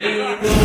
Exactly.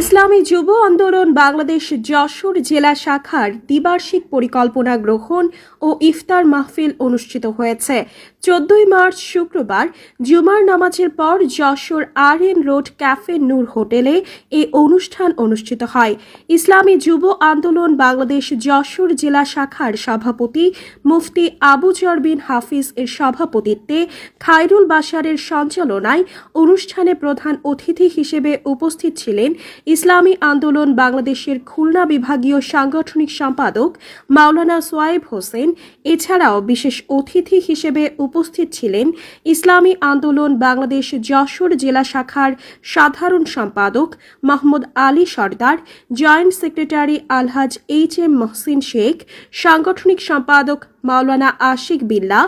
ইসলামী যুব আন্দোলন বাংলাদেশ যশোর জেলা শাখার দ্বিবার্ষিক পরিকল্পনা গ্রহণ ও ইফতার মাহফিল অনুষ্ঠিত হয়েছে। চোদ্দই মার্চ শুক্রবার জুমার নামাজের পর Jashore R N road cafe Noor হোটেলে এই অনুষ্ঠান অনুষ্ঠিত হয়। ইসলামী যুব আন্দোলন বাংলাদেশ যশোর জেলা শাখার সভাপতি মুফতি আবু জর বিন হাফিজ এর সভাপতিত্বে খায়রুল বাশারের সঞ্চালনায় অনুষ্ঠানে প্রধান অতিথি হিসেবে উপস্থিত ছিলেন ইসলামী আন্দোলন বাংলাদেশের খুলনা বিভাগীয় সাংগঠনিক সম্পাদক মাওলানা সোয়াইব হোসেন, এছাড়াও বিশেষ অতিথি হিসেবে উপস্থিত ছিলেন ইসলামী আন্দোলন বাংলাদেশ যশোর জেলা শাখার সাধারণ সম্পাদক Mahmud Ali Sardar, joint secretary Alhaj H M Mohsin Sheikh, সাংগঠনিক সম্পাদক মাওলানা আশিক বিল্লা,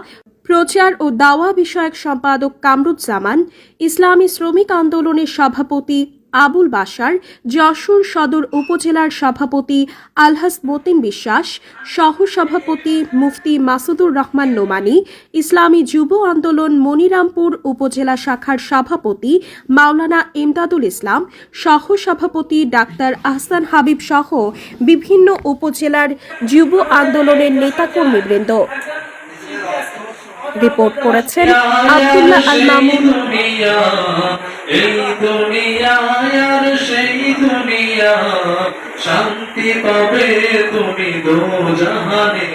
প্রচার ও দাওয়া বিষয়ক সম্পাদক কামরুজ্জামান, ইসলামী শ্রমিক আন্দোলনের সভাপতি আবুল বাশার, যশোর সদর উপজেলার সভাপতি আলহাস মতিন বিশ্বাস সহ সভাপতি মুফতি মাসুদুর রহমান নোমানি, ইসলামী যুব আন্দোলন মনিরামপুর উপজেলা শাখার সভাপতি মাওলানা ইমদাদুল ইসলাম সহ সভাপতি ডাক্তার আহসান হাবিব সহ বিভিন্ন উপজেলার যুব আন্দোলনের নেতাকর্মীবৃন্দ। রিপোর্ট করেছেন আব্দুল্লাহ আল মামুন। শান্তি পাবে তুমি দু জাহানে